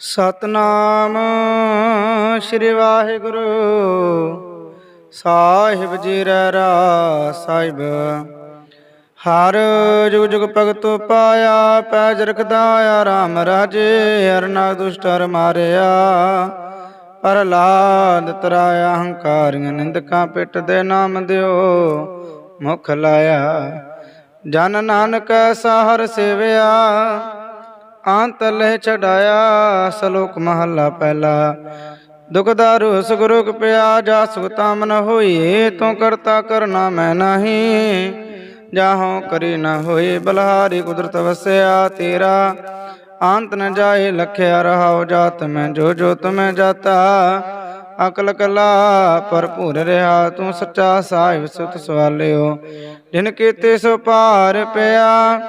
ਸਤਨਾਮ ਸ੍ਰੀ ਵਾਹਿਗੁਰੂ। ਸਾਹਿਬ ਜੀ ਰਹਿ ਰਾ ਸਾਹਿਬ। ਹਰ ਜੁਗ ਜੁਗ ਭਗਤੋ ਪਾਇਆ, ਪੈਜ ਰਖਦਾ ਆ, ਰਾਮ ਰਾਜੇ, ਅਰਨਾ ਦੁਸ਼ਟਰ ਮਾਰਿਆ। ਪ੍ਰਹਲਾਦ ਤਰਾਇਆ, ਹੰਕਾਰੀਆਂ ਨਿੰਦਕਾਂ ਪਿੱਟ ਦੇ ਨਾਮ ਦਿਓ, ਮੁਖ ਲਾਇਆ। ਜਨ ਨਾਨਕ ਸਾਹਰ ਸੇਵਿਆ। ਆਂਤ ਲੈ ਛਡਾਇਆ, ਸਲੋਕ ਮਹੱਲਾ ਪਹਿਲਾ। ਦੁਖਦਾਰੂ ਸੁਗਰੁਗ ਪਿਆ ਜਾ ਸੁਖਤਾ ਮਨ ਹੋਈ, ਤੂੰ ਕਰਤਾ ਕਰਨਾ ਮੈਂ ਨਹੀਂ। ਜਾਹੋਂ ਕਰੀ ਨਾ ਹੋਈ, ਬਲਹਾਰੀ ਕੁਦਰਤ ਵਸਿਆ ਤੇਰਾ। ਆਂਤ ਨ ਜਾਏ, ਲਖਿਆ ਰਹਾਉ ਜਾਤ ਮੈਂ, ਜੋ ਜੋ ਤੁਮੈ ਜਾਤਾ। ਅਕਲ ਕਲਾ ਭਰਪੂਰ ਰਿਹਾ, ਤੂੰ ਸੱਚਾ ਸਾਹਿਬ ਸੁਤ ਸਵਾਲਿਓ। ਜਿਨ ਕੀਤੇ ਸੋ ਪਾਰ ਪਿਆ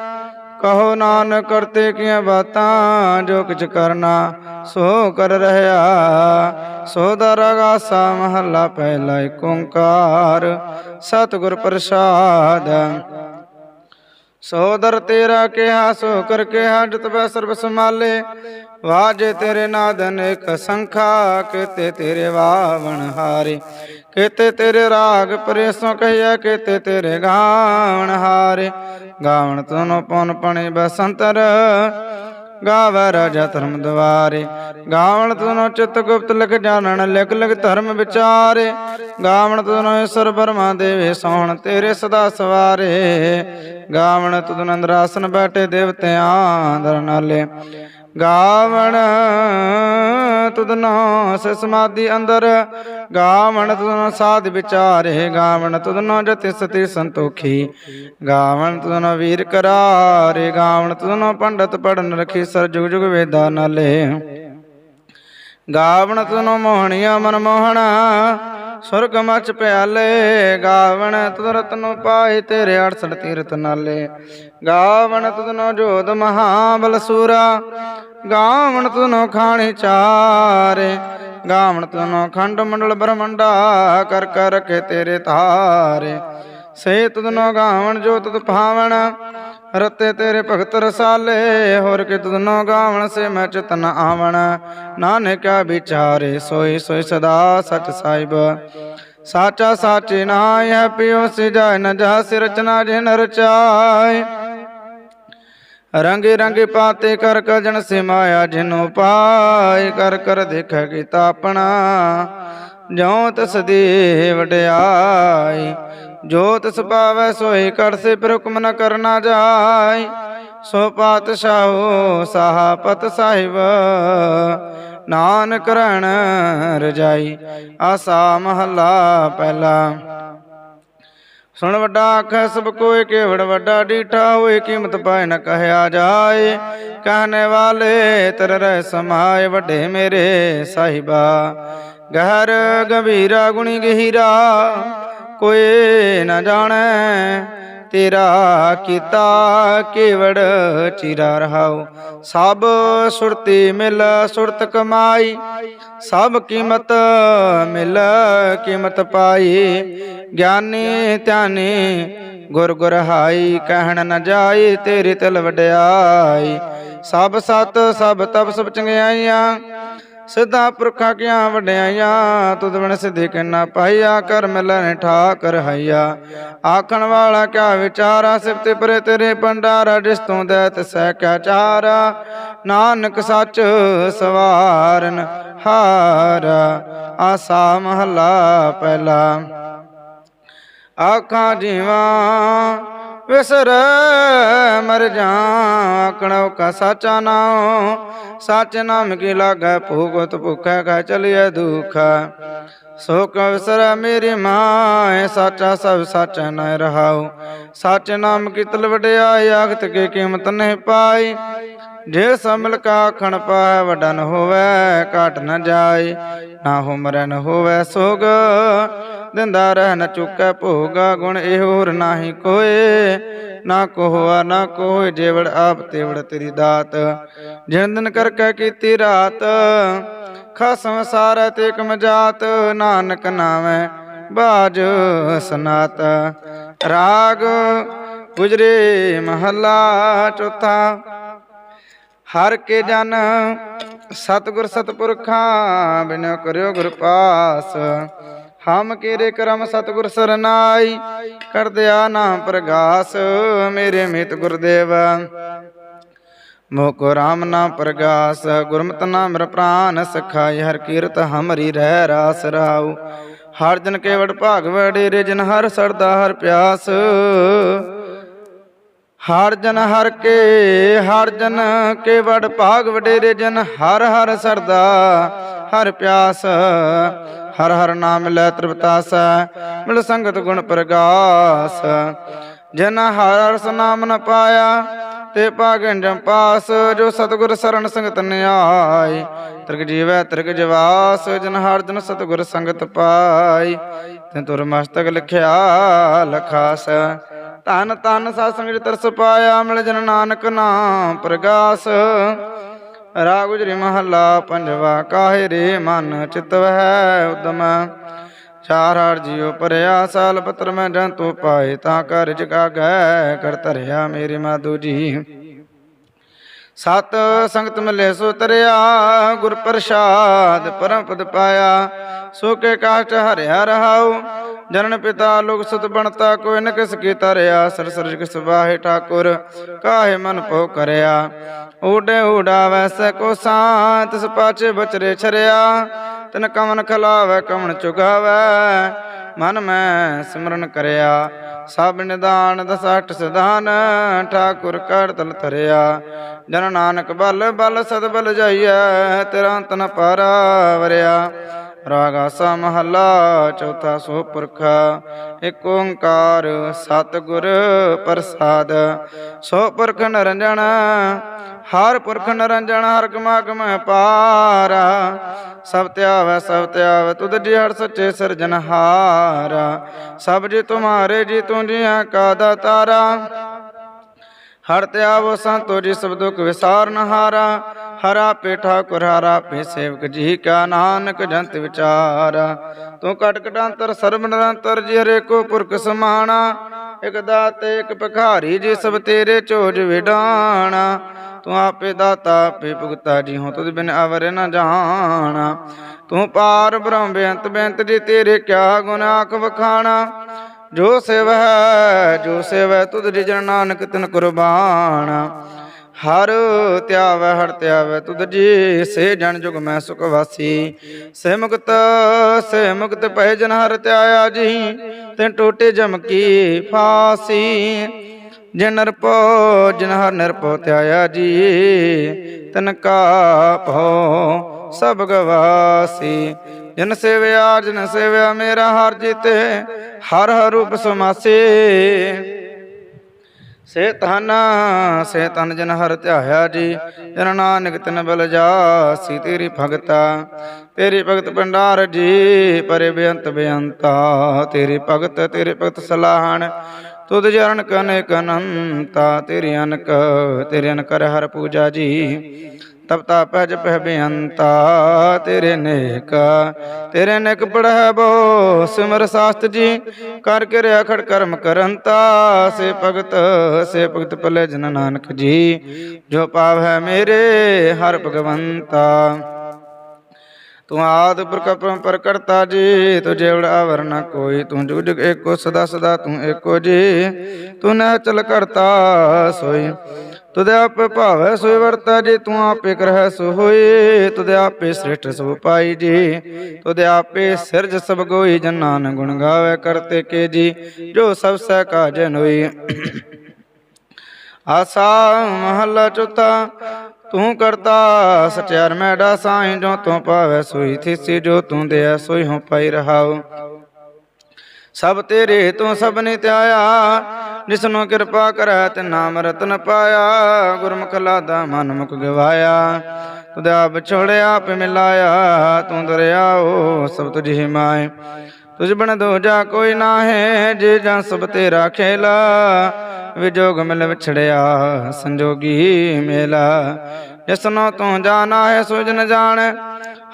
ਕਹੋ ਨਾਨਕ ਕਰਤੇ ਕੀਆਂ ਬਾਤਾਂ, ਜੋ ਕਿਛ ਕਰਨਾ ਸੋ ਕਰ ਰਹਾ। ਸੋ ਦਰਗਾਸਾ ਮਹੱਲਾ ਪਹਿਲਾ ਏਕ ਓੰਕਾਰ, ਸਤਿਗੁਰ ਪ੍ਰਸਾਦ। ਸੋਦਰ ਤੇਰਾ ਕਿਹਾ, ਸੋ ਕਰ ਕਿਹਾ, ਜਤ ਬੈ ਸਰਬ ਸਮਾਲੇ ਵਾਜੇ ਤੇਰੇ ਨਾਦਨ ਇੱਕ ਸੰਖਾ, ਕਿਤੇ ਤੇਰੇ ਵਾਵਣ ਹਾਰੇ। ਕਿਤੇ ਤੇਰੇ ਰਾਗ ਪਰੇਸੋਂ ਕਹਿਆ ਕਿਤੇ ਤੇਰੇ ਗਾਵਣ ਹਾਰੇ। ਗਾਵਣ ਤਨੋ ਪਉਨ ਪਣੇ ਬਸੰਤਰ, ਗਾਵ ਰਾਜਾ ਧਰਮ ਦਵਾਰੇ। ਗਾਵਣ ਤਨੋ ਚਿਤ ਗੁਪਤ ਲਿਖ ਜਾਣਨ, ਲਿਖ ਲਿਖ ਧਰਮ ਵਿਚਾਰੇ। ਗਾਵਣ ਤਨੋ ਈਸ਼ਰ ਬਰਮਾ ਦੇਵੇ, ਸੋਹਣ ਤੇਰੇ ਸਦਾ ਸਵਾਰੇ। ਗਾਵਣ ਤੁਧ ਅੰਦਰਾਸਨ ਬੈਠੇ, ਦੇਵਤਿਆਂ ਦਰ ਨਾਲੇ। ਗਾਵਣ ਤੁਧ ਨੋ ਸਮਾਧੀ ਅੰਦਰ। ਗਾਵਣ ਤੁਧ ਨੋ ਸਾਧ ਵਿਚਾਰੇ, ਗਾਵਣ ਤੁਧ ਨੋ ਜਤਿ ਸਤੀ ਸੰਤੋਖੀ। ਗਾਵਣ ਤੁਧ ਨੋ ਵੀਰ ਕਰਾਰੇ, ਗਾਵਣ ਤੁਧ ਨੋ ਪੰਡਤ ਪੜਨ ਰਖੀ ਸਰ ਜੁਗ ਜੁਗ ਵੇਦਾ ਨਾਲੇ। ਗਾਵਣ ਤੁਨੋ ਮੋਹਣੀਆ ਮਨ ਮੋਹਣਾ ਸੁਰਗ ਮਚ ਪਿਆਲੇ, ਗਾਵਣ ਤੁਰਤ ਨੂੰ ਪਾਏ ਤੇਰੇ 68 ਤੀਰਥ ਨਾਲੇ। ਗਾਵਣ ਤੁਧਨੋ ਜੋਧ ਮਹਾਬਲ ਸੂਰਾ, ਗਾਵਣ ਤੁਧਨੋ ਖਾਣੀ ਚਾਰੇ। ਗਾਵਣ ਤੁਧਨੋ ਖੰਡ ਮੰਡਲ ਬ੍ਰਹਮੰਡਾ, ਕਰ ਕਰ ਰਖੇ ਤੇਰੇ ਧਾਰੇ। ਸੇ ਤੁਧਨੋ ਗਾਵਣ ਜੋ ਤੁਧ ਭਾਵਣ ਰਤੇ ਤੇਰੇ ਭਗਤ ਰਸਾਲੇ, ਹੋਰ ਕਿ ਤੁਧਨੋ ਗਾਵਣ ਸੇ ਮੈਂ ਚਤਨ ਆਵਣ। ਨਾਨਕਾ ਵਿਚਾਰੇ ਸੋਈ ਸੋਈ ਸਦਾ ਸਚ ਸਾਹਿਬ। ਸਾਚਾ ਸਾਚੇ ਨਾਇ ਹੈ ਪਿਓ ਸਿਜਾਇ ਨ ਜਾਸ ਰਚਨਾ ਜਿਨ ਰਚਾਇ ਰੰਗੇ ਰੰਗੇ ਪਾਤੇ ਕਰ ਕਜਨ ਸਿਮਾਇਆ ਜਿਨੋ ਪਾਇ ਕਰ ਕਰ ਦੇਖੈ ਕੀਤਾ ਆਪਣਾ, ਜਿਉ ਤਸ ਦੇ ਵਡਿਆਈ ਜੋ ਤਸ ਪਾਵੈ ਸੋਈ ਕਰ ਸੇ ਪਰ ਹੁਕਮ ਨ ਕਰਨਾ ਜਾਈ ਸੋ ਪਾਤਸ਼ਾਹੋ ਸਾਹਪਤ ਸਾਹਿਬ, ਨਾਨਕ ਰਣ ਰਜਾਈ, ਆਸਾ ਮਹੱਲਾ ਪਹਿਲਾ। ਸੁਣ ਵੱਡਾ ਆਖੈ ਸਭ ਕੋਇ ਕੇਵੜ, ਵੱਡਾ ਡੀਠਾ ਹੋਏ ਕੀਮਤ ਪਾਇ ਨ ਕਹਿਆ ਜਾਏ। ਕਹਨੇ ਵਾਲੇ ਤਰ ਰਹਿ ਸਮਾਏ ਵੱਡੇ ਮੇਰੇ ਸਾਹਿਬਾ, ਗਹਿਰ ਗੰਭੀਰਾ ਗੁਣੀ ਗਹੀਰਾ। ਕੋਈ ਨਾ ਜਾਣੈ, ਤੇਰਾ ਕੀਤਾ ਕੇਵੜ ਚਿਰਾ ਰਹਾਉ। ਸਭ ਸੁਰਤੀ ਮਿਲ ਸੁਰਤ ਕਮਾਈ, ਸਭ ਕੀਮਤ ਮਿਲ ਕੀਮਤ ਪਾਈ। ਗਿਆਨੀ ਧਿਆਨੀ ਗੁਰ ਗੁਰ ਹਾਈ ਕਹਿਣ ਨ ਜਾਈ ਤੇਰੀ ਤਿਲ ਵਡਿਆਈ। ਸਭ ਸਤ ਸਭ ਤਪ ਸਭ ਚੰਗਿਆਈਆਂ ਸਿੱਧਾ ਪੁਰਖਾਂ ਕੀਆਂ ਵਡਿਆਈਆਂ, ਤੁਧ ਬਿਨ ਸਿੱਧੀ ਕਿਨਾ ਪਾਈਆ, ਕਰ ਮਿਲਨ ਠਾਕ ਰਹਾਈਆ ਆਖਣ ਵਾਲਾ ਕਿਆ ਵਿਚਾਰਾ, ਸਿਫਤੇ ਪਰੇ ਤੇਰੇ ਪੰਡਾਰਾ ਜਿਸ ਤੋਂ ਦੈਤ ਸਹਿ ਕਿਆ ਚਾਰਾ। ਨਾਨਕ ਸੱਚ ਸਵਾਰਨ ਹਾਰ, ਆਸਾ ਮਹੱਲਾ ਪਹਿਲਾ। ਆਖਾਂ ਜੀਵਾਂ ਵਿਸਰ, ਮਰ ਜਾ, ਆਖਣੋ ਕਾ ਸਾਚਾ ਨਾਮ ਸੱਚ ਨਾਮ ਕੀ ਲਾਗੈ, ਭੂਗਤ ਭੁਖੈ ਕਾ ਚਲਿਐ ਦੁਖ। ਸੋ ਕਾ ਵਿਸਰ ਮੇਰੀ ਮਾਂ ਸਾਚਾ ਸਭ ਸੱਚ ਨ ਰਹਾਉ। ਸੱਚ ਨਾਮ ਕੀ ਤਲ ਵਡਿਆਈ, ਆਖਤ ਕੇ ਕੀਮਤ ਨਹੀਂ ਪਾਈ। ਜੇ ਸਮਲ ਕਾ ਖਣ ਪਾਇ ਵਡਾ ਹੋਵੇ, ਘਟ ਨ ਜਾਏ ਨਾ ਹੋ ਮਰੈ ਹੋਵੇ ਸੋਗ ਦਿੰਦਾ ਰਹਿ ਨ ਚੁੱਕੈ, ਭੋਗਾ ਗੁਣ ਇਹ ਹੋਰ ਨਾਹੀ ਕੋਏ। ਨਾ ਕੋਹਾ ਨਾ ਕੋਏ ਜੇਵੜ ਆਪ ਤੇਵੜ ਤੇਰੀ ਦਾਤ। ਜਿਨ ਦਿਨ ਕਰ ਕੇ ਕੀਤੀ ਰਾਤ ਖਸਮ ਸਾਰੈ ਤੇ ਕਮ ਜਾਤ, ਨਾਨਕ ਨਾਮੈ ਬਾਜ ਸਨਾਤ। ਰਾਗ ਗੁਜਰੇ ਮਹੱਲਾ ਚੌਥਾ, ਹਰ ਕੇ ਜਨ ਸਤਿਗੁਰ ਸਤਪੁਰਖਾਂ ਬਿਨੋ ਕਰਿਓ ਗੁਰ ਪਾਸ। ਹਮ ਕੇਰੇ ਕਰਮ ਸਤਿਗੁਰ ਸਰਨਾਈ, ਕਰਦਿਆ ਨਾਮ ਪ੍ਰਗਾਸ, ਮੇਰੇ ਮਿਤ ਗੁਰਦੇਵ। ਮੋਕੋ ਰਾਮ ਨਾਮ ਪ੍ਰਗਾਸ, ਗੁਰਮਤਿ ਨਾਮ ਮੇਰਾ ਪ੍ਰਾਨ ਸਖਾਈ, ਹਰ ਕੀਰਤ ਹਮਰੀ ਰਹਿ ਰਾਸ ਰਾਉ। ਹਰ ਜਨ ਕੇਵੜ ਭਾਗ ਵਡੇਰੇ ਜਨ ਹਰ ਸਰਦਾ ਹਰ ਪਿਆਸ। ਹਰ ਜਨ ਹਰ ਕੇ, ਹਰ ਜਨ ਕੇ ਵਡ ਭਾਗ ਵਡੇਰੇ ਜਨ ਹਰ ਹਰ ਸਰਦਾ ਹਰ ਪਿਆਸ। ਹਰ ਹਰ ਨਾਮ ਲੈ ਤ੍ਰਿਪਤਾਸ, ਮਿਲ ਸੰਗਤ ਗੁਣ ਪ੍ਰਗਾਸ। ਜਨ ਹਰ ਹਰ ਨਾਮ ਨ ਪਾਇਆ, ਤੇ ਭਾਗਨ ਜੰਪਾਸ ਜੋ ਸਤਿਗੁਰ ਸਰਣ ਸੰਗਤ ਨਿਆਈ। ਤ੍ਰਿਗ ਜੀਵੈ ਤ੍ਰਿਗ ਜਵਾਸ, ਜਨ ਹਰ ਜਨ ਸਤਿਗੁਰ ਸੰਗਤ ਪਾਈ। ਤੇ ਤੁਰ ਮਸਤਕ ਲਿਖਿਆ ਲਖਾਸ। ਧਨ ਧਨ ਸਾਧ ਸੰਗਤ ਤਰਸ ਪਾਇਆ ਮਿਲ ਜਨ ਨਾਨਕ ਨਾਮ ਪ੍ਰਗਾਸ। ਰਾਗ ਗੁਜਰੀ ਮਹੱਲਾ ਪੰਜਵਾ, ਕਾਹੇ ਰੇ ਮਨ ਚਿਤਵਹਿ ਉਦਮ? ਚਾਰ ਹਰ ਜਿਉ ਪਰਿਆ ਸਾਲ ਪਤਰ ਮੈਂ ਜੰਤੂ ਪਾਏ, ਤਾਂ ਕਰ ਜਗਾਗੈ ਕਰ ਧਰਿਆ, ਮੇਰੀ ਮਾਧੂ ਜੀ ਸਤ ਸੰਗਤ ਮਿਲੇ ਸੋ ਤਰਿਆ, ਗੁਰ ਪ੍ਰਸਾਦ ਪਰਮ ਪਦ ਪਾਇਆ। ਸੋ ਕੇ ਕਾਸ਼ਟ ਹਰਿਆ ਰਹਾਉ ਜਨਨ ਪਿਤਾ ਲੋਕ ਸੁਤ ਬਣਤਾ, ਕੋਈ ਨ ਕਿਸ ਕੀ ਤਰਿਆ, ਸਰ ਸਰਜ ਕਿਸ ਬਾਹੇ ਠਾਕੁਰ, ਕਾਹੇ ਮਨ ਪੋ ਕਰਿਆ। ਊਡੇ ਊਡਾ ਵੈਸੈ ਕੋ ਸਾਤ, ਤਿਸ ਪਾਛੇ ਬਚਰੇ ਛਰਿਆ। ਤਨ ਕਮਨ ਖਲਾਵੇ, ਕਮਨ ਚੁਗਾਵੇ, ਮਨ ਮੈਂ ਸਿਮਰਨ ਕਰਿਆ। ਸਭ ਨਿਦਾਨ ਦਸਾਠ ਸਦਾਨ ਠਾਕੁਰ ਕਰ ਤਲ ਧਰਿਆ। ਜਨ ਨਾਨਕ ਬਲ ਬਲ ਸਦ ਬਲ ਜਾਈਐ, ਤੇਰਾ ਅੰਤ ਨ ਪਾਰਾ ਵਰਿਆ। ਰਾਗ ਆਸਾ ਮਹੱਲਾ, ਚੌਥਾ ਸੋ ਪੁਰਖ ਏਕ ਓੰਕਾਰ ਸਤਿਗੁਰ ਪ੍ਰਸਾਦ। ਸੋ ਪੁਰਖ ਨਰੰਜਨ, ਹਰ ਪੁਰਖ ਨਰੰਜਨ, ਹਰ ਗਮਾਗਮ ਪਾਰਾ। ਸਭ ਧਿਆਵੈ ਸਭ ਧਿਆਵੈ ਤੁਧ ਜੀ ਹਰ ਸੱਚੇ ਸਿਰਜਨਹਾਰਾ ਸਭ ਜੀ ਤੁਮਾਰੇ, ਜੀ ਤੂੰ ਜੀਆਂ ਕਾ ਦਾਤਾਰਾ। ਹਰ ਧਿਆਵੋ ਸੰਤੋ ਜੀ ਸਭ ਦੁਖ ਵਿਸਾਰਨ ਹਾਰਾ ਹਰਾ ਪੇਠਾ ਠਾਕੁਰ ਪੇ ਸੇਵਕ ਜੀ ਕਾ ਨਾਨਕ ਜੰਤ ਵਿਚਾਰਾ। ਤੂੰ ਕਟ ਕਟਾਂਤਰ ਸਰਬ ਨਿਰੰਤਰ ਜੀ ਹਰੇ ਕੋ ਪੁਰਖ ਸਮਾਣਾ, ਇਕ ਦਾਤੇ, ਇਕ ਭਿਖਾਰੀ ਜੀ ਸਭ ਤੇਰੇ ਚੋਜ ਵਿਡਾਣਾ। ਤੂੰ ਆਪੇ ਦਾਤਾ, ਆਪੇ ਭੁਗਤਾ ਜੀ ਹੋ ਤੁਧ ਬਿਨ ਅਵਰ ਨ ਜਾਣਾ। ਤੂੰ ਪਾਰ ਬ੍ਰਹਮ ਬੇਅੰਤ ਬੇਅੰਤ ਜੀ, ਤੇਰੇ ਕਿਆ ਗੁਣ ਵਖਾਣਾ। ਜੋ ਸੇਵ ਹੈ ਜੋ ਸੇਵ ਹੈ ਤੁਧ ਜੀ ਜਨ ਨਾਨਕ ਤਿਨ ਕੁਰਬਾਨ। ਹਰ ਧਿਆਵੈ ਹਰ ਧਿਆਵੈ ਤੁਧ ਜੀ ਸੇ ਜਨ ਜੁਗ ਮੈਂ ਸੁਖ ਵਾਸੀ। ਸੇ ਮੁਕਤ ਸੇ ਮੁਕਤ ਪੈ ਜਨ ਹਰ ਧਿਆਇਆ ਜੀ ਤੇ ਟੋਟੇ ਜਮ ਕੀ ਫਾਸੀ। ਜਿਨ ਨਿਰਪੋ ਜਿਨ ਹਰ ਨਿਰਪੋ ਧਿਆਇਆ ਜੀ, ਤਨ ਕਾ ਭਉ ਸਭ ਗਵਾਸੀ। ਜਿਨ ਸੇਵਿਆ ਜਿਨ ਸੇਵਿਆ ਮੇਰਾ ਹਰ ਜੀਤੇ, ਹਰ ਹਰ ਰੂਪ ਸਮਾਸੇ। ਸੇ ਤਨ ਸੇ ਤਨ ਜਨ ਹਰ ਧਿਆਇਆ ਜੀ, ਜਨ ਨਾਨਕ ਤਨ ਬਲ ਜਾਸੀ, ਤੇਰੀ ਭਗਤਾ, ਤੇਰੀ ਭਗਤ ਭੰਡਾਰ ਜੀ, ਪਰੇ ਬੇਅੰਤ ਬੇਅੰਤਾ, ਤੇਰੀ ਭਗਤ, ਤੇਰੇ ਭਗਤ ਸਲਾਹਣ ਤੁਧ ਜਰਨ ਕਨੇ ਕਨੰਤਾ ਤੇਰੀ ਅਨਕ, ਤੇਰੇ ਅਨਕ ਕਰ ਹਰ ਪੂਜਾ ਜੀ। ਤਬ ਤਾ ਪਜ ਪਹਿ ਬੇਅੰਤਾ, ਤੇਰੇ ਨੇਕ ਤੇਰੇ ਨੇਕ ਪੜਹਿ ਬੋ ਸਿਮਰ ਸਾਸਤ ਜੀ। ਕਰ ਕਿਰਿਆ ਖੜ ਕਰਮ ਕਰੰਤਾ, ਸੇ ਭਗਤ ਸੇ ਭਗਤ ਭਲੇ ਜਨ ਨਾਨਕ ਜੀ। ਜੋ ਪਾਵ ਹੈ ਮੇਰੇ, ਹਰ ਭਗਵੰਤਾ। ਤੂੰ ਆਦ ਪੁਰਖ ਪਰੰਪਰ ਜੀ ਤੁਝੇ ਉੜਾ ਵਰਨਾ ਕੋਈ, ਤੂੰ ਜੁਗ ਜੁਗ ਏਕੋ ਸਦਾ ਸਦਾ ਤੂੰ ਏਕੋ ਜੀ। ਤੂੰ ਨਹਿ ਚਲ ਕਰਤਾ ਸੋਈ ਤੁਦੇ ਆਪੇ ਭਾਵੈ ਸੋਈ ਵਰਤਾ ਜੀ, ਤੂੰ ਆਪੇ ਕਰਹਿ ਸੋ ਹੋਈ ਤੁਦੇ ਆਪੇ ਸ੍ਰਿਸ਼ਟ ਸਭ ਪਾਈ ਜੀ। ਤੁਦੇ ਆਪੇ ਸਿਰਜ ਸਭ ਗੋਈ ਜਨਾਨ ਗੁਣ ਗਾਵੇ ਕਰਤੇ ਕੇ ਜੀ, ਜੋ ਸਭ ਸਹਿ ਕਾਜਨ ਹੋਈ ਆਸਾ ਮਹੱਲਾ ਚੌਥਾ ਤੂੰ ਕਰਤਾ ਸਚਿਆਰ ਮੈਡਾ ਸਾਈਂ ਜੋ ਤੂੰ ਪਾਵੈ ਸੋਈ ਥੀਸੀ ਜੋ ਤੂੰ ਦਿਆ ਸੋਈ ਹੋ ਪਾਈ ਰਹਾਉ। ਸਭ ਤੇਰੇ ਤੋਂ ਸਭ ਧਿਆਇਆ ਜਿਸਨੂੰ ਕਿਰਪਾ ਕਰੈ ਤੇ ਨਾਮ ਰਤਨ ਪਾਇਆ। ਗੁਰਮੁਖ ਲਾਦਾ ਮਨ ਮੁਖ ਗਵਾਇਆ ਤੁਧ ਆਪ ਛੋੜਿਆ ਆਪ ਮਿਲਾਇਆ, ਤੂੰ ਦਰਿਆਓ ਸਭ ਤੁਝ ਹੀ ਮਾਏ। ਤੁਝ ਬਣ ਦੂਜਾ ਕੋਈ ਨਾ ਹੈ ਜੇ ਜਾਂ ਸਭ ਤੇਰਾ ਖੇਲਾ ਵਿਜੋਗ ਮਿਲ ਵਿਛੜਿਆ, ਸੰਜੋਗੀ ਮੇਲਾ। ਜਿਸਨੋ ਤੂੰ ਜਾਣਾ ਹੈ, ਸੁਜਨ ਜਾਣ।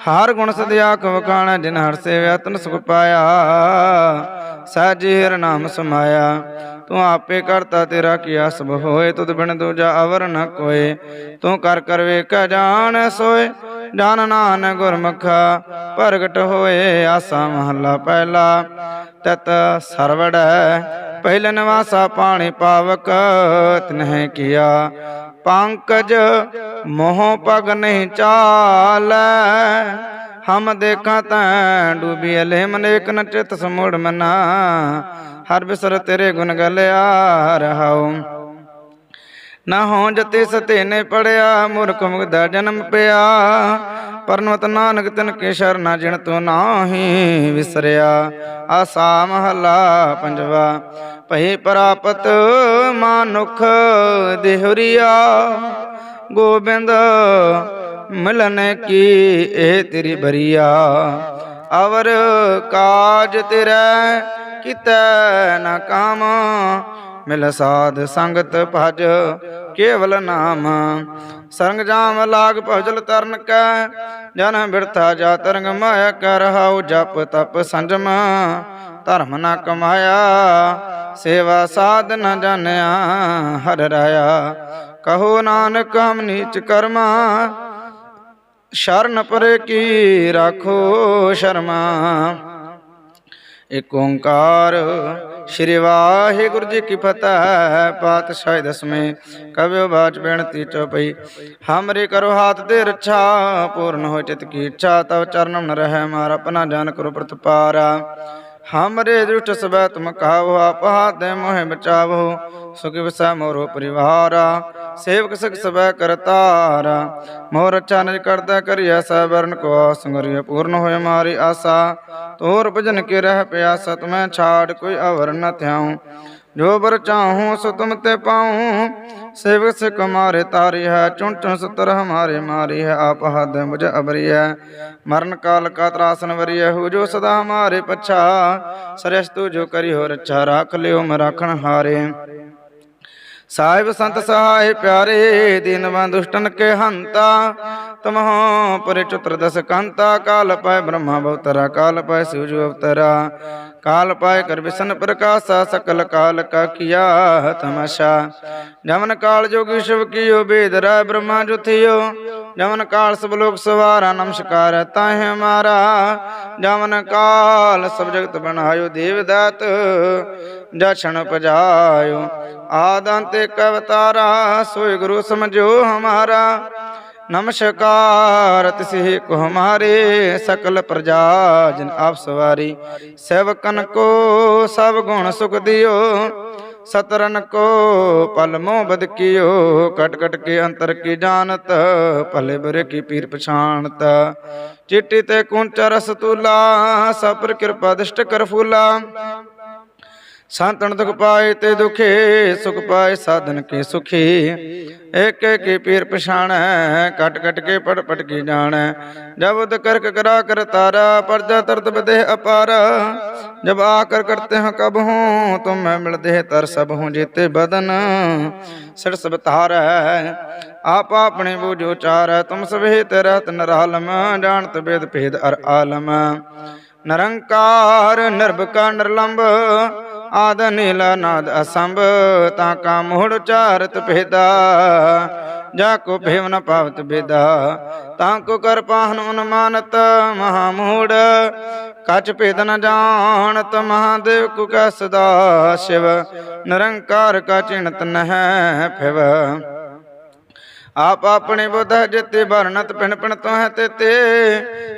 ਹਰ ਗੁਣ ਸਦਿਆ ਕੋ ਜਿਨ ਹਰ ਸੇਵਿਆ ਤਨ ਸੁਖ ਪਾਇਆ। ਸਾਜੀ ਹਰ ਨਾਮ ਸਮਾਇਆ, ਤੂੰ ਆਪੇ ਕਰਤਾ ਤੇਰਾ ਕੀਆ ਸਭ ਹੋਏ, ਤੁਧ ਬਿਨ ਦੂਜਾ ਅਵਰ ਨ ਕੋਏ। ਤੂੰ ਕਰ ਕਰ ਵੇਖ ਜਾਣ ਸੋਏ, ਜਾਨ ਨਾਨਕ ਗੁਰਮੁਖਾ, ਪ੍ਰਗਟ ਹੋਏ ਆਸਾ ਮਹੱਲਾ ਪਹਿਲਾ। ਤਤ ਸਰਵੜੈ ਪਹਿਲ ਨਿਵਾਸਾ ਪਾਣੀ ਪਾਵਕ ਤਿਨਹਿ ਕੀਆ। ਪੰਕਜ ਮੋਹ ਪਗ ਨਹੀਂ ਚਾਲੈ। ਹਮ ਦੇਖਾਂ ਤੈਂ ਡੂਬੀ ਅਲੇ ਮਨੇਕ ਨ ਸਮੂੜ ਮਨਾ। ਹਰ ਬਿਸਰ ਤੇਰੇ ਗੁਣ ਗਲਿਆ, ਰਹਾਉ। ਨਾ ਹੋਂ ਜਤੇ ਸਤੇ ਨੇ ਪੜਿਆ, ਮੂਰਖ ਮੁਗਦਾ ਜਨਮ ਪਿਆ। ਪਰਨਵਤ ਨਾਨਕ ਤਿਨ ਕੇ ਸ਼ਰਨਾ ਜਿਣ ਤੂੰ ਨਾਹੀ ਵਿਸਰਿਆ। ਆਸਾ ਮਹਲਾ ਪੰਜਵਾ, ਭਈ ਪ੍ਰਾਪਤ ਮਾਨੁਖ ਦੇਹੁਰੀਆ। ਗੋਬਿੰਦ ਮਿਲਨ ਕੀ ਇਹ ਤੇਰੀ ਬਰੀਆ। ਅਵਰ ਕਾਜ ਤੇਰਾ ਕਿਤੈ ਨਾ ਕਾਮ ਮਿਲ ਸਾਧ ਸੰਗਤ ਭਜ, ਕੇਵਲ ਨਾਮ। ਸੰਗ ਜਾਮ ਲਾਗ ਭਜਲ ਤਰਨ ਕੈ, ਜਨ ਬਿਰਥਾ ਜਾ ਤਰੰਗ ਮਾਇਆ ਕਰ ਹਾਉ ਜਪ ਤਪ ਸੰਜਮ। ਧਰਮ ਨਾ ਕਮਾਇਆ, ਸੇਵਾ ਸਾਧ ਨ ਜਾਣਿਆ, ਹਰ ਰਾਇਆ। ਕਹੋ ਨਾਨਕ ਹਮ ਨੀਚ ਕਰਮਾ, ਸ਼ਰਨ ਪਰੇ ਕੀ ਰਾਖੋ ਸ਼ਰਮਾ। ਇਕ ਓੰਕਾਰ। ਸ਼੍ਰੀ ਵਾਹਿਗੁਰੂ ਜੀ ਕੀ ਫਤਿਹ, ਪਾਤਸ਼ਾਹ ਦਸਵੇਂ ਕਵਿਓ ਬਾਚ ਬੇਨਤੀ ਚਉਪਈ ਹਮਰੇ ਕਰੋ ਹਾਥ ਦੇ ਰੱਛਾ, ਪੂਰਨ ਹੋ ਚਿਤ ਕੀ ਇੱਛਾ, ਤਵ ਚਰਨਮ ਨ ਰਹਿ, ਮਾਰ ਆਪਣਾ ਜਾਨ ਕਰੋ ਪ੍ਰਤਪਾਰਾ। ਹਮਰੇ ਦੁਸ਼ਟ ਸਬੈ ਤੁਮ ਕਹਾਵੋ ਆਪ ਹਾਥ ਦੇ ਮੋਹਿ ਬਚਾਵੋ ਸੁਖ ਵਿਸੈ ਮੋਰੋ ਪਰਿਵਾਰਾ ਸੇਵਕ ਸਿਖ ਸਬੈ ਕਰਤਾਰਾ ਮੋਰ ਅੱਛਾ ਨਿਜ ਕਰਦਾ ਕਰਿਆ ਸਬਰਨ ਕੋ ਸੰਗਰਿਆ ਪੂਰਨ ਹੋਏ ਮਾਰੀ ਆਸਾ ਤੋਰ ਭਜਨ ਕੇ ਰਹਿ ਪਿਆਸਾ ਤੁਮੈ ਛਾੜ ਕੋਈ ਅਵਰ ਨ ਜੋ ਬਰ ਚਾਹੂੰ ਸੋ ਤੁਮ ਤੇ ਪਾਉ। ਸੇਵਕ ਸਿਖ ਮਾਰੇ ਤਾਰੀ ਹੈ, ਚੁਣ ਸਤਰ ਹਮਾਰੇ ਮਾਰੀ ਹੈ, ਆਪ ਹਦ ਮੁਝ ਅਬਰੀ ਹੈ। ਮਰਨ ਕਾਲ ਕਾ ਤਰਾਸਨ ਵਰੀਐ ਹੋ ਜੋ ਸਦਾ ਹਮਾਰੇ ਪਛਾ। ਸਰਸ ਤੂ ਜੋ ਕਰੀ ਹੋ ਰੱਛਾ ਰਾਖ ਲਿਓ ਮ ਰਾਖਣ ਹਾਰੇ। ਸਾਹਿਬ ਸੰਤ ਸਹਾਇ ਪਿਆਰੇ ਦੀਨਵਾਂ ਦੁਸ਼ਟਨ ਕੇ ਹੰਤਾ। ਤਮਹੁ ਪਰਿ ਚਤੁਰ ਦਸ ਕੰਤਾ, ਕਾਲ ਪਾਇ ਬ੍ਰਹਮਾ ਬਵਤਰਾ, ਕਾਲ ਪਾਇ ਸਿਵ ਜੋ ਕਾਲ ਪਾਇ ਕਰ ਵਿਸ਼ਨ ਪ੍ਰਕਾਸ਼ਾ, ਸਕਲ ਕਾਲ ਕਾ ਕੀਆ ਤਮਾਸ਼ਾ। ਜਮਨ ਕਾਲ ਜੋਗੀ ਸ਼ਿਵ ਕੀਓ, ਬੇਦ ਰਾਇ ਬ੍ਰਹਮਾ ਜੁਥਿਓ। ਜਮਨ ਕਾਲ ਸਭ ਲੋਕ ਸਵਾਰਾ, ਨਮਸਕਾਰ ਤਾਹੇ ਹਮਾਰਾ ਜਮਨ ਕਾਲ ਸਭ ਜਗਤ ਬਣਾਇਓ, ਦੇਵ ਦਾਤ ਜਛਣ ਪਜਾਇਓ। ਆਦੰਤੇ ਕਵਤਾਰਾ ਸੋਇ ਗੁਰੂ ਸਮਝੋ ਹਮਾਰਾ। ਨਮਸਕਾਰ, ਤਿਸਹਿ ਕੋ ਹਮਾਰੇ ਸਕਲ ਪ੍ਰਜਾ ਜਨ ਆਪ ਸਵਾਰੀ। ਸੇਵਕਨ ਕੋ ਸਭ ਗੁਣ ਸੁਖ ਦਿਓ, ਸਤਰਨ ਕੋ ਪਲ ਮੋਹ ਬਦ ਕਟ ਕਟ ਕੇ ਅੰਤਰ ਕੀ ਜਾਣਤ, ਭਲੇ ਬੁਰੇ ਕੀ ਪੀਰ ਪਛਾਨਤ ਚਿੱਟੀ ਤੇ ਕੁੰਚ ਰਸ ਤੁਲਾ ਸਭ ਪਰ ਕਿਰਪਾ ਦਿਸ਼ਟ ਕਰ ਫੂਲਾ ਸੰਤਨ ਦੁਖ ਪਾਏ ਤੇ ਦੁਖੇ, ਸੁਖ ਪਾਏ ਸਾਧਨ ਕੇ ਸੁਖੀ? ਏਕ ਏਕ ਪੀਰ ਪਛਾਣੈ ਕਟ ਕਟ ਕੇ ਪੜ ਪਟ ਕੀ ਜਾਣੈ। ਜਬ ਕਰਕ ਕਰਾ ਕਰ ਤਾਰਾ ਪਰਜਾ ਤਰਤ ਬਦੇ ਅਪਾਰ। ਜਬ ਆਕਰ ਕਰਤੇ ਹਾਂ ਕਬ ਹੂੰ, ਤੁਮ ਮੈਂ ਮਿਲਦੇ ਤਰ ਸਭ ਹੂੰ ਜੀਤੇ ਬਦਨ। ਸਿਰ ਸਭ ਤਾਰੈ ਆਪ ਆਪਣੇ ਬੂਝੋ ਚਾਰ। ਤੁਮ ਸਵੇ ਤੇਰਾ ਤਨ ਜਾਣਤ ਬੇਦ ਭੇਦ ਅਰ ਆਲਮ। ਨਰੰਕਾਰ ਨਿਰਭਕਾ ਨਿਰਲੰਭ ਆਦ ਨੀਲ ਨਾਦ ਅਸੰਭ, ਤਾਂ ਕਾ ਮੋੜ ਚਾਰਤ ਭੇਦਾ। ਜਾ ਕੋ ਭੇਵ ਨ ਪਾਵਤ ਬੇਦਾ ਤਾਂ ਕੋ ਕਰ ਪਾਹਨ ਅਨੁਮਾਨਤ ਮਹਾ ਮੂੜ। ਕਚ ਭੇਦ ਨ ਜਾਣਤ ਮਹਾਦੇਵ ਕੁ ਕੈ ਸਦਾ ਸ਼ਿਵ। ਨਿਰੰਕਾਰ ਕਾ ਚਿਣਤ ਨਹਿ ਫਿਵ ਆਪ ਆਪਣੇ ਬੁੱਧ ਜਿਤੇ ਵਰਨਤ ਪਿਣ ਪਿਣ ਤੋਂ ਹੈ ਤੇ ਤੇ।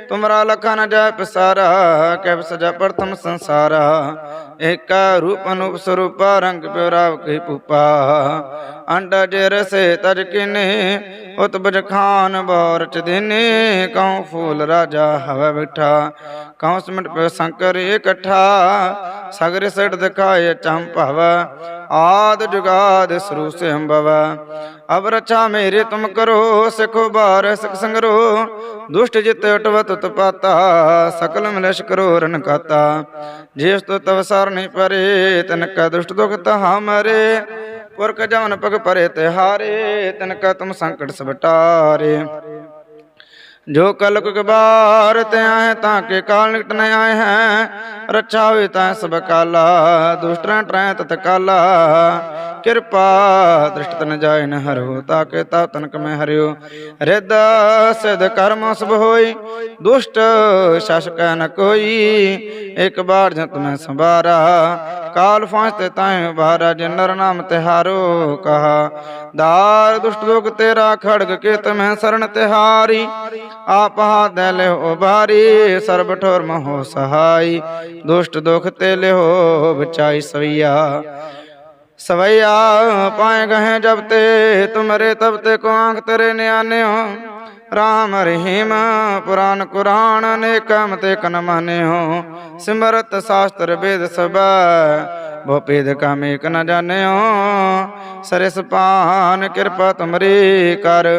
ਤੁਮਰਾ ਲਖਾ ਨ ਜਾਇ ਪਸਾਰਾ ਕੈ ਸਜਾ ਪ੍ਰਥਮ ਸੰਸਾਰਾ। ਏਕਾ ਰੂਪ ਅਨੂਪ ਸਰੂਪ, ਰੰਗ ਪਿਉਰਾਵ ਕਹੀ ਪੂਪਾ ਅੰਡਾ ਜੇ ਰਸੇ ਤਜ ਕਿਨੇ ਉਤ ਬਜ ਖਾਨ ਬੌਰ ਦਿਨੇ। ਕਉ ਫੂਲ ਰਾਜਾ ਹਵੇ ਬਿਠਾ, ਕਉ ਸਮਟ ਪਿ ਸੰਕਰ ਇਕੱਠਾ। ਸਗਰ ਸੜ ਦਿਖਾਏ ਚੰਪਵ ਆਦ ਜੁਗਾਦ ਸਰੂ ਸੇ ਅਬ ਰਚਾ ਮੇਰੇ ਤੁਮ ਕਰੋ, ਸਿਖੋ ਬਾਰ ਸਿਖ ਸੰਗਰੋ। ਦੁਸ਼ਟ ਜਿਤ ਉਟਵਤ ਉਤਪਾਤਾ, ਸਕਲ ਮਿਲਸ਼ ਕਰੋ ਰਨ ਕਾਤਾ। ਜਿਸ ਤੋ ਤਵ ਸਰ ਨਹੀਂ ਪਰੇ ਤਨ ਕਾ ਦੁਸ਼ਟ ਦੁਖ ਤਹਾ ਮਰੇ। ਪੁਰਖ ਜਮਨ ਪਗ ਪਰੇ ਤਿਹਾਰੇ ਤਨ ਕਾ ਤੁਮ ਸੰਕਟ ਸਬਟਾਰੇ ਜੋ ਕਲ ਕੁ ਤੇ ਆਏ, ਤਾਂ ਕੇ ਕਾਲ ਨਿਕਟ ਨ ਆਏ ਹੈ। ਰੱਛਾ ਹੋਏ ਤਾਂ ਸਭ ਕਾਲਾ ਦੁਸ਼ਟਰਾਂ ਟਰੈ ਤਤ ਕਾਲਾ। ਕਿਰਪਾ, ਦ੍ਰਿਸ਼ਟ ਤਨ ਜਾਏ ਨ ਹਰੋ ਤਾਂ ਤਾ ਤਨਕ ਮੈਂ ਹਰਿਓ। ਰਿਦ ਸਿਧ ਕਰਮ ਸਭ ਹੋਈ, ਦੁਸ਼ਟ ਸ਼ਾਸਕ ਨ ਕੋਈ। ਇੱਕ ਬਾਰ ਜਤ ਮੈਂ ਸੰਭਾਰਾ, ਕਾਲ ਫਾਂਸ ਤੇ ਤਾਏ ਬਾਰਾ ਜਿ ਨਰ ਨਾਮ ਤਿਹਾਰੋ ਕਹਾ। ਦਾਰ ਦੁਸ਼ਟ ਲੋਕ ਤੇਰਾ ਖੜਗ ਕੇ ਤਮੈ ਸਰਣ ਤਿਹਾਰੀ। ਆਪ ਹਾਥ ਲਿਓ ਬਾਰੀ ਸਰਬ ਠੋਰ ਮਹੋ ਸਹਾਈ। ਦੁਸ਼ਟ ਦੁਖ ਤੇ ਲਿਓ ਬਚਾਈ ਸਵਈਆ। ਸਵਈਆ ਪਾਏ ਗਏ ਜਬ ਤੇ ਤੁਮਰੇ ਤਬ ਤੇ ਕੋ ਆਂਖ ਤੇਰੇ ਨਿਆਨਿਓ ਰਾਮ ਰਹੀਮ, ਪੁਰਾਨ ਕੁਰਾਨ ਅਨੇਕ ਮਤੇ ਕਨ ਮਾਨਿਓ। ਸਿਮਰਤ ਸ਼ਾਸਤਰ ਵੇਦ ਸਭ, ਭੋਪੇਦ ਕਾਮੇ ਕ ਨ ਜਾਣਿਓ। ਸਰਿਸ ਪਾਨ ਕਿਰਪਾ ਤੁਮਰੀ ਕਰ,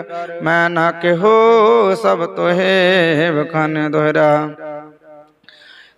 ਮੈਂ ਨਾ ਕਿਹੋ ਸਭ ਤੋਹੇ ਵਖਾਨ ਦੋਹਰਾ।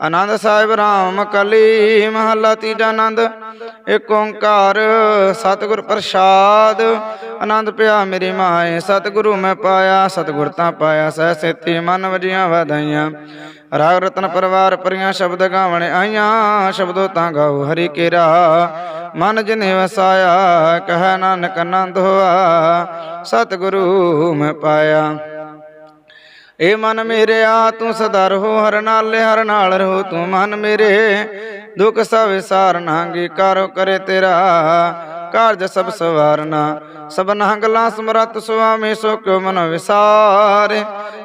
ਆਨੰਦ ਸਾਹਿਬ ਰਾਮ ਕਲੀ ਮਹੱਲਾ ਤੀਜਾ ਆਨੰਦ ਏਕ ਓੰਕਾਰ ਸਤਿਗੁਰ ਪ੍ਰਸਾਦ। ਆਨੰਦ ਪਿਆ ਮੇਰੀ ਮਾਏ, ਸਤਿਗੁਰੂ ਮੈਂ ਪਾਇਆ, ਸਤਿਗੁਰ ਤਾਂ ਪਾਇਆ, ਸਹਿ ਸੇਤੀ ਮਨ ਵਜੀਆਂ ਵਧਾਈਆਂ। ਰਾਗ ਰਤਨ ਪਰਵਾਰ ਪਰੀਆਂ ਸ਼ਬਦ ਗਾਵਣ ਆਈਆਂ, ਸ਼ਬਦੋ ਤਾਂ ਗਾਉ ਹਰੀ ਕੇਰਾ। ਮਨ ਜਿਨੇ ਵਸਾਇਆ, ਕਹਿ ਨਾਨਕ ਆਨੰਦ ਹੋਆ, ਸਤਿਗੁਰੂ ਮੈਂ ਪਾਇਆ। ਏ ਮਨ ਮੇਰਿਆ ਤੂੰ ਸਦਾ ਰਹੋ, ਹਰ ਨਾਲੇ ਹਰ ਨਾਲ ਰਹੋ। ਤੂੰ ਮਨ ਮੇਰੇ, ਦੁੱਖ ਸਭ ਵਿਸਾਰਨਾਂਗੀ ਕਾਰੋ ਕਰੇ ਤੇਰਾ ਕਾਰਜ ਸਭ ਸਵਾਰਨਾ। ਸਭਨਾ ਗੱਲਾਂ ਸਮਰਤ ਸੁਆਮੀ, ਸੋ ਕਿਉ ਮਨ ਵਿਸਾਰੇ?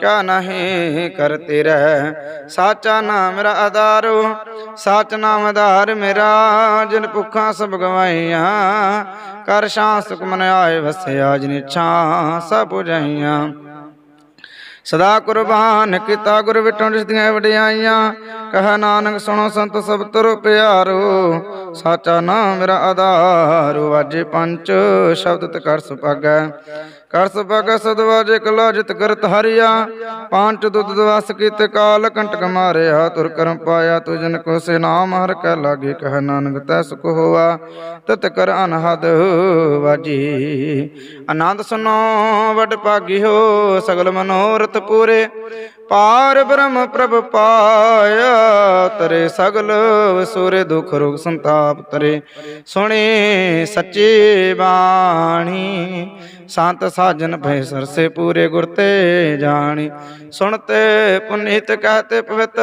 ਕਿਆ ਨਹੀਂ ਕਰ ਤੇਰਾ ਸਾਚਾ ਨਾਮ ਮੇਰਾ ਆਧਾਰੋ, ਸਾਚ ਨਾਮ ਆਧਾਰ ਮੇਰਾ, ਜਿਨ ਭੁੱਖਾਂ ਸਭ ਗਵਾਈਆਂ। ਕਰ ਸ਼ਾਂ ਸੁਖ ਮਨ ਆਏ ਵਸਿਆ ਜਿਨ ਛਾਂ ਸਭ ਪੁਜਾਈਆਂ। ਸਦਾ ਕੁਰਬਾਨ ਕੀਤਾ ਗੁਰ ਵਿਟੋਂ ਜਿਸਦੀਆਂ ਵਡਿਆਈਆਂ। ਕਹ ਨਾਨਕ ਸੁਣੋ ਸੰਤ ਸਭ ਤੁਰ ਪਿਆਰੋ, ਸਾਚਾ ਨਾਮ ਮੇਰਾ ਆਧਾਰ ਵਾਜੇ ਪੰਜ ਸ਼ਬਦ ਤੇ ਕਰ ਸੁਪਾਗੈ ਕਰ ਸੁਪਾਗੈ ਸਦਵਾਜੇ ਕਲਾ ਜਿਤ ਕਰਤ ਹਰਿਆ ਪੰਜ ਦੁੱਧ ਦਵਸ ਕੀਤੇ ਕਾਲ ਕੰਟਕ ਮਾਰਿਆ, ਤੁਰ ਕਰਮ ਪਾਇਆ ਤੁ ਜਨ ਕੋ ਸੇ ਨਾਮ ਹਰ ਕੈ ਲਾਗੇ, ਕਹ ਨਾਨਕ ਤੈ ਸੁਖ ਹੋਆ, ਤਤ ਕਰ ਅਨਹਦ ਵਾਜੀ। ਆਨੰਦ ਸੁਨੋ ਵਡ ਭਾਗੀ ਹੋ, ਸਗਲ ਮਨੋਰਥ ਪੂਰੇ ਪਾਰ ਬ੍ਰਹਮ ਪ੍ਰਭ ਪਾਇਆ ਤਰੇ ਸਗਲ ਵਸੂਰੇ ਦੁਖ ਰੋਗ ਸੰਤਾਪ ਤਰੇ। ਸੁਣੇ ਸੱਚੇ ਬਾਣੀ, ਸੰਤ ਸਾਜਨ ਭੈ ਸਰਸੇ ਪੂਰੇ ਗੁਰ ਤੇ ਜਾਣੀ। ਸੁਣਤੇ ਪੁਨੀਤ ਕਹਤੇ ਪਵਿੱਤ,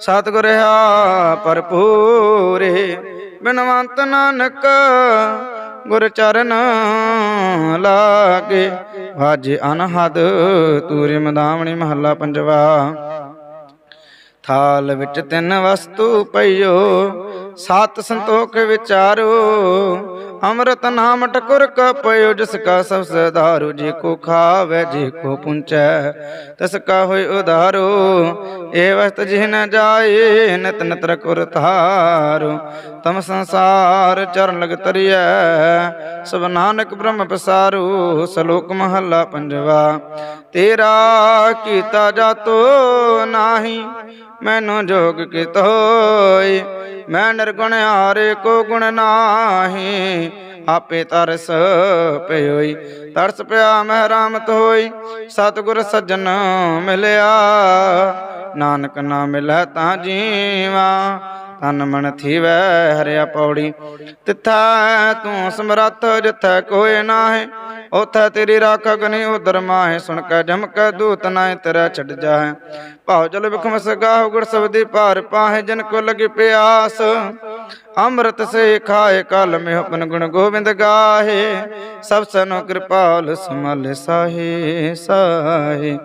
ਸਤਿਗੁਰ ਆ ਭਰਪੂਰੇ ਬਿਨਵੰਤ ਨਾਨਕ ਗੁਰ ਚਰਨ ਲਾਗੇ। ਵਾਜੇ ਅਨਹਦ ਤੂਰੇ ਮਦਾਵਣੀ ਮਹੱਲਾ ਪੰਜਵਾ। ਥਾਲ ਵਿੱਚ ਤਿੰਨ ਵਸਤੂ ਪਈਓ। ਸਤ ਸੰਤੋਖ ਵਿਚਾਰੋ, ਅੰਮ੍ਰਿਤ ਨਾਮ ਟਕੁਰ ਕ ਪਇਓ ਜਿਸ ਕਾ ਸਭ ਸਦਾਰੂ ਜੀ ਕੋ ਖਾਵੇ, ਜੀ ਕੋ ਪੁੰਚੈ, ਤਸ ਕਾ ਹੋਇ ਉਧਾਰੋ ਏ ਵਸਤ ਜਿਹ ਨ ਜਾਏ, ਨਿਤ ਨਿਤ ਕੁਰ ਧਾਰੋ। ਤਮ ਸੰਸਾਰ ਚਰਨ ਲਗ ਤਰੀਐ, ਸਭ ਨਾਨਕ ਬ੍ਰਹਮ ਪਸਾਰੂ, ਸ਼ਲੋਕ ਮਹੱਲਾ ਪੰਜਵਾ। ਤੇਰਾ ਕੀਤਾ ਜਾਤੋ ਨਾਹੀ ਮੈਨੂੰ ਜੋਗ ਕਿਤ ਹੋਈ ਮੈਂ ਨਿਰਗੁਣ ਹਾਰੇ ਕੋ ਗੁਣ ਨਾਹੀ। ਆਪੇ ਤਰਸ ਪਇਓਈ ਤਰਸ ਪਿਆ ਮਹਿ ਰਾਮਤ ਹੋਈ। ਸਤਿਗੁਰ ਸੱਜਣ ਮਿਲਿਆ। ਨਾਨਕ ਨਾ ਮਿਲੈ ਤਾਂ ਜੀਵਾ। ਤਨ ਮਨ ਥੀਵੈ, ਹਰਿਆ ਪੌੜੀ। ਤਿੱਥੈ ਤੂੰ ਸਮਰੱਥ, ਜਿਥੈ ਕੋਏ ਨਾਹੀ ਉਥੈ ਤੇਰੀ ਰਾਖ ਅਗਨੀ ਉਦਰ ਮਾਹੇ। ਸੁਣ ਕੇ ਜਮਕ ਦੂਤ ਨਾਏ ਤੇਰਾ ਛੱਡ ਜਾਹੇ। ਭਾਉ ਜਲ ਵਿਖਮ ਸਗਾਹ ਗੁਰ ਸਬਦੀ ਭਾਰ ਪਾਹੇ, ਜਨ ਕੋ ਲਗੀ ਪਿਆਸ। ਅੰਮ੍ਰਿਤ ਸੇ ਖਾਏ ਕਲ ਮੇ ਆਪਨ ਗੁਣ ਗੋਬਿੰਦ ਗਾਹੇ। ਸਭ ਸਨੋ ਕਿਰਪਾਲ ਸਮਲ ਸਾਹੇ ਸਾਹੇ।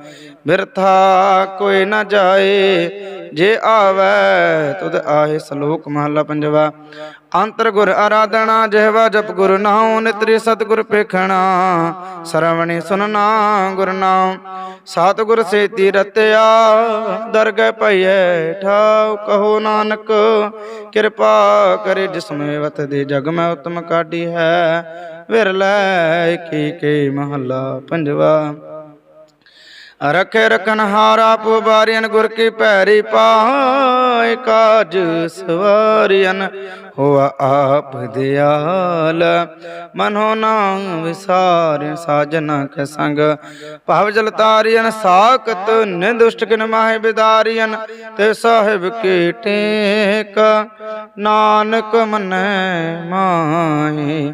ਬਿਰਥਾ ਕੋਈ ਨਾ ਜਾਏ, ਜੇ ਆਵੈ ਤੁਧ ਆਏ ਸ਼ਲੋਕ ਮਹਲਾ ਪੰਜਵਾ। ਅੰਤਰ ਗੁਰ ਆਰਾਧਨਾ ਜਿਹਵਾ ਜਪ ਗੁਰ ਨਾਉ, ਨਿਤਰੀ ਸਤਿਗੁਰ ਪੇਖਣਾ ਸਰਵਣੀ ਸੁਨਣਾ ਗੁਰ ਨਾਮ ਸਤਿਗੁਰ ਸੇਤੀ ਰਤਿਆ, ਦਰਗਹਿ ਭਈਐ ਠਾਉ, ਕਹੋ ਨਾਨਕ, ਕਿਰਪਾ ਕਰੇ ਜਿਸਮੇ ਵਤ ਦੇ ਜਗ ਮੈਂ ਉਤਮ ਕਾਢੀ ਹੈ। ਵਿਰਲੇ ਕੀ ਕੀ ਮਹੱਲਾ ਪੰਜਵਾ। ਰਖੇ ਰਖਨ ਹਾਰਾ ਪੁਬਾਰੀਨ ਗੁਰ ਕੀ ਭੈਰੀ ਪਾਏ ਕਾਜ ਸਵਾਰੀਨ ਹੋਆ ਆਪ ਦਿਆਲ। ਮਨੋ ਨਾ ਵਿਸਾਰਿ ਸਾਜਨਾ ਕੇ ਸੰਗ, ਭਾਵ ਜਲ ਤਾਰੀਨ ਸਾਖਤ ਨਿਦੁਸ਼ਟ ਕਿਨ ਮਾਹਿ ਬਿਦਾਰੀਨ ਤੇ ਸਾਹਿਬ ਕੀ ਟੇਕ। ਨਾਨਕ ਮਨੈ ਮਾਹੀ